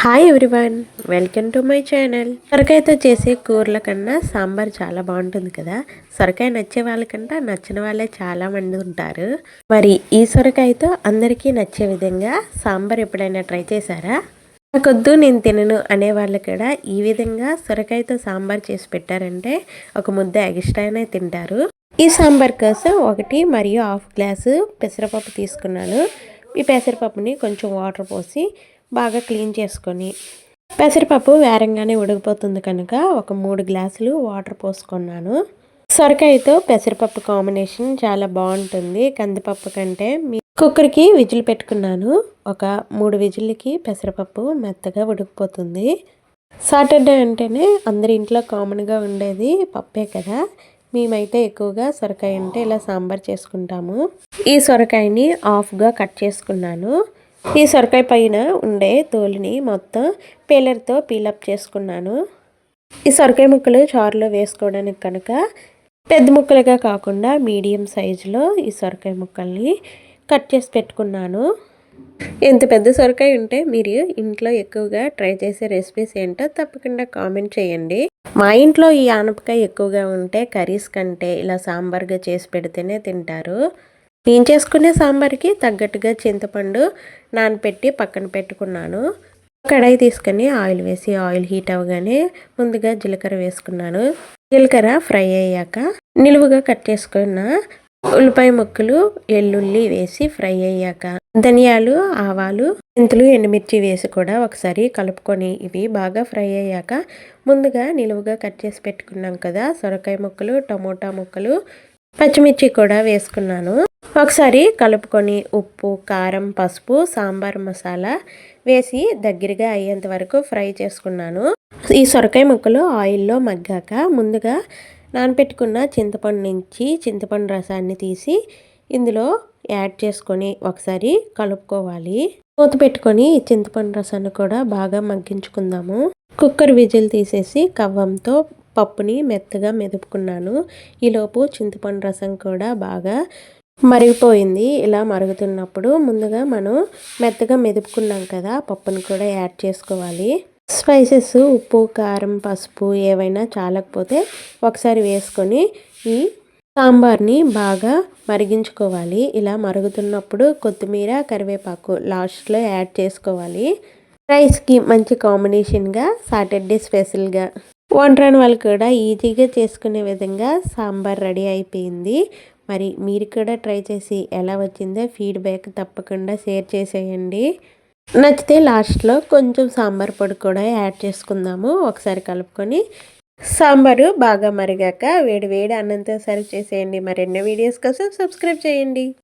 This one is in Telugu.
Hi everyone welcome to my channel సొరకాయతో చేసే కూరల కన్నా సాంబార్ చాలా బాగుంటుంది కదా? సొరకాయ నచ్చే వాళ్ళకంటే నచ్చిన వాళ్ళే చాలా మంది ఉంటారు. మరి ఈ సొరకాయతో అందరికీ నచ్చే విధంగా సాంబార్ ఎప్పుడైనా ట్రై చేశారా? నాకొద్దు నేను తినను అనే వాళ్ళు కూడా ఈ విధంగా సొరకాయతో సాంబార్ చేసి పెట్టారంటే ఒక ముద్ద ఎగిస్ట్రానే తింటారు. ఈ సాంబార్ కోసం ఒకటి మరియు హాఫ్ గ్లాసు పెసరపప్పు తీసుకున్నాను. ఈ పెసరపప్పుని కొంచెం వాటర్ పోసి బాగా క్లీన్ చేసుకొని పెసరపప్పు వేరంగానే ఉడికిపోతుంది కనుక ఒక మూడు గ్లాసులు వాటర్ పోసుకున్నాను. సొరకాయతో పెసరపప్పు కాంబినేషన్ చాలా బాగుంటుంది. కందిపప్పు కంటే మీ కుక్కర్కి విజిల్ పెట్టుకున్నాను. ఒక మూడు విజిల్కి పెసరపప్పు మెత్తగా ఉడికిపోతుంది. సాటర్డే అంటేనే అందరి ఇంట్లో కామన్గా ఉండేది పప్పే కదా. మేమైతే ఎక్కువగా సొరకాయ అంటే ఇలా సాంబార్ చేసుకుంటాము. ఈ సొరకాయని ఆఫ్గా కట్ చేసుకున్నాను. ఈ సొరకాయ పైన ఉండే తోలుని మొత్తం పీలర్తో పీలప్ చేసుకున్నాను. ఈ సొరకాయ ముక్కలు చారులో వేసుకోవడానికి కనుక పెద్ద ముక్కలుగా కాకుండా మీడియం సైజులో ఈ సొరకాయ ముక్కల్ని కట్ చేసి పెట్టుకున్నాను. ఎంత పెద్ద సొరకాయ ఉంటే మీరు ఇంట్లో ఎక్కువగా ట్రై చేసే రెసిపీస్ ఏంటో తప్పకుండా కామెంట్ చేయండి. మా ఇంట్లో ఈ ఆనపకాయ ఎక్కువగా ఉంటే కర్రీస్ కంటే ఇలా సాంబార్గా చేసి పెడితేనే తింటారు. నేను చేసుకునే సాంబార్కి తగ్గట్టుగా చింతపండు నానపెట్టి పక్కన పెట్టుకున్నాను. కడాయి తీసుకొని ఆయిల్ వేసి ఆయిల్ హీట్ అవ్వగానే ముందుగా జీలకర్ర వేసుకున్నాను. జీలకర్ర ఫ్రై అయ్యాక నిలువుగా కట్ చేసుకున్న ఉల్లిపాయ ముక్కలు ఎల్లుల్లి వేసి ఫ్రై అయ్యాక ధనియాలు ఆవాలు మెంతులు ఎండుమిర్చి వేసి కూడా ఒకసారి కలుపుకొని ఇవి బాగా ఫ్రై అయ్యాక ముందుగా నిలువుగా కట్ చేసి పెట్టుకున్నాం కదా సొరకాయ ముక్కలు టమోటా ముక్కలు పచ్చిమిర్చి కూడా వేసుకున్నాను. ఒకసారి కలుపుకొని ఉప్పు కారం పసుపు సాంబార్ మసాలా వేసి దగ్గరగా అయ్యేంత వరకు ఫ్రై చేసుకున్నాను. ఈ సొరకాయ ముక్కలు ఆయిల్లో మగ్గాక ముందుగా నానపెట్టుకున్న చింతపండు నుంచి చింతపండు రసాన్ని తీసి ఇందులో యాడ్ చేసుకొని ఒకసారి కలుపుకోవాలి. మూత పెట్టుకొని చింతపండు రసాన్ని కూడా బాగా మగ్గించుకుందాము. కుక్కర్ విజిల్ తీసేసి కవ్వంతో పప్పుని మెత్తగా మెదుపుకున్నాను. ఈలోపు చింతపండు రసం కూడా బాగా మరిగిపోయింది. ఇలా మరుగుతున్నప్పుడు ముందుగా మనం మెత్తగా మెదుపుకున్నాం కదా పప్పును కూడా యాడ్ చేసుకోవాలి. స్పైసెస్ ఉప్పు కారం పసుపు ఏవైనా చాలకపోతే ఒకసారి వేసుకొని ఈ సాంబార్ని బాగా మరిగించుకోవాలి. ఇలా మరుగుతున్నప్పుడు కొత్తిమీర కరివేపాకు లాస్ట్లో యాడ్ చేసుకోవాలి. రైస్కి మంచి కాంబినేషన్గా సాటర్డే స్పెషల్గా. వంటరాని వాళ్ళు కూడా ఈజీగా చేసుకునే విధంగా సాంబార్ రెడీ అయిపోయింది. మరి మీరు కూడా ట్రై చేసి ఎలా వచ్చిందో ఫీడ్బ్యాక్ తప్పకుండా షేర్ చేసేయండి. నచ్చితే లాస్ట్లో కొంచెం సాంబార్ పొడి కూడా యాడ్ చేసుకుందాము. ఒకసారి కలుపుకొని సాంబారు బాగా మరిగాక వేడి వేడి అన్నంతో సర్వ్ చేసేయండి. మరెన్నో వీడియోస్ కోసం సబ్స్క్రైబ్ చేయండి.